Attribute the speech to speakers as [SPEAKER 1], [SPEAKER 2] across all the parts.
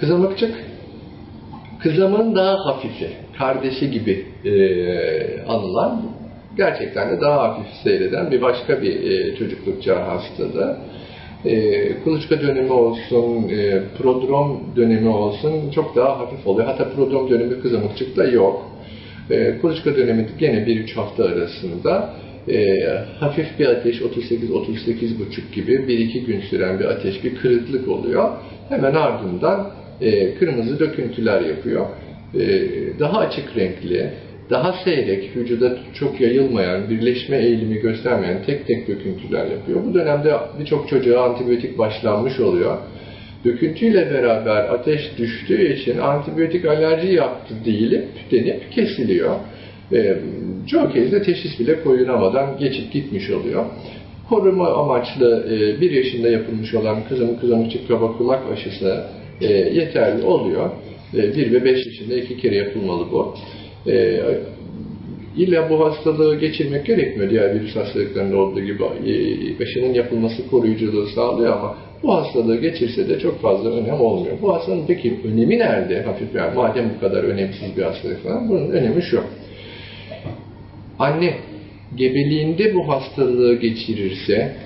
[SPEAKER 1] Kızamıkçık, kızamın daha hafifi, kardeşi gibi e, anılan, gerçekten de daha hafif seyreden bir başka bir e, çocukluk çağı hastalığı. E, kuluçka dönemi olsun, e, prodrom dönemi olsun çok daha hafif oluyor. Hatta prodrom dönemi kızamıkçıkta yok. E, kuluçka dönemi gene 1-3 hafta arasında e, hafif bir ateş 38-38,5 gibi 1-2 gün süren bir ateş, bir kırıklık oluyor. Hemen ardından e, kırmızı döküntüler yapıyor. E, daha açık renkli, daha seyrek, vücuda çok yayılmayan, birleşme eğilimi göstermeyen tek tek döküntüler yapıyor. Bu dönemde birçok çocuğa antibiyotik başlanmış oluyor. Döküntüyle beraber ateş düştüğü için antibiyotik alerji yaptı değilip denip kesiliyor. E, çoğu kez de teşhis bile koyulamadan geçip gitmiş oluyor. Koruma amaçlı e, bir yaşında yapılmış olan kızamık kızamıkçık kaba kulak aşısı e, yeterli oluyor. E, 1 ve 5 yaşında iki kere yapılmalı bu. E, illa bu hastalığı geçirmek gerekmiyor. Diğer virüs hastalıklarında olduğu gibi e, aşının yapılması koruyuculuğu sağlıyor ama bu hastalığı geçirse de çok fazla önem olmuyor. Bu hastalığın peki önemi nerede? Hafif yani madem bu kadar önemsiz bir hastalık falan bunun önemi şu. Anne gebeliğinde bu hastalığı geçirirse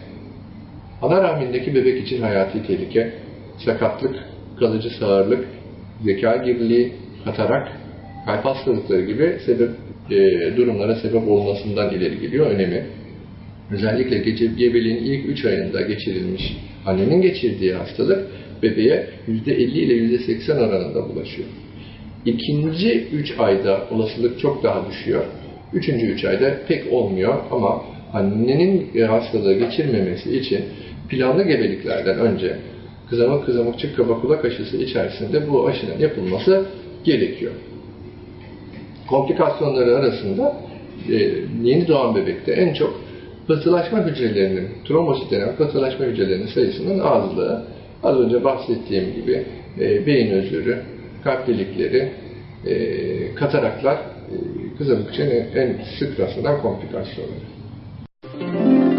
[SPEAKER 1] ana rahmindeki bebek için hayati tehlike, sakatlık, kalıcı sağırlık, zeka geriliği, katarak, kalp hastalıkları gibi sebep e, durumlara sebep olmasından ileri geliyor önemi. Özellikle gece gebeliğin ilk 3 ayında geçirilmiş annenin geçirdiği hastalık bebeğe %50 ile %80 oranında bulaşıyor. İkinci 3 ayda olasılık çok daha düşüyor. Üçüncü 3 ayda pek olmuyor ama annenin hastalığı geçirmemesi için planlı gebeliklerden önce kızamık kızamıkçık kaba kulak aşısı içerisinde bu aşının yapılması gerekiyor. Komplikasyonları arasında e, yeni doğan bebekte en çok pıhtılaşma hücrelerinin, trombosit denen pıhtılaşma hücrelerinin sayısının azlığı, az önce bahsettiğim gibi e, beyin özürü, kalp delikleri, e, kataraklar e, kızamıkçının en sık rastlanan komplikasyonları.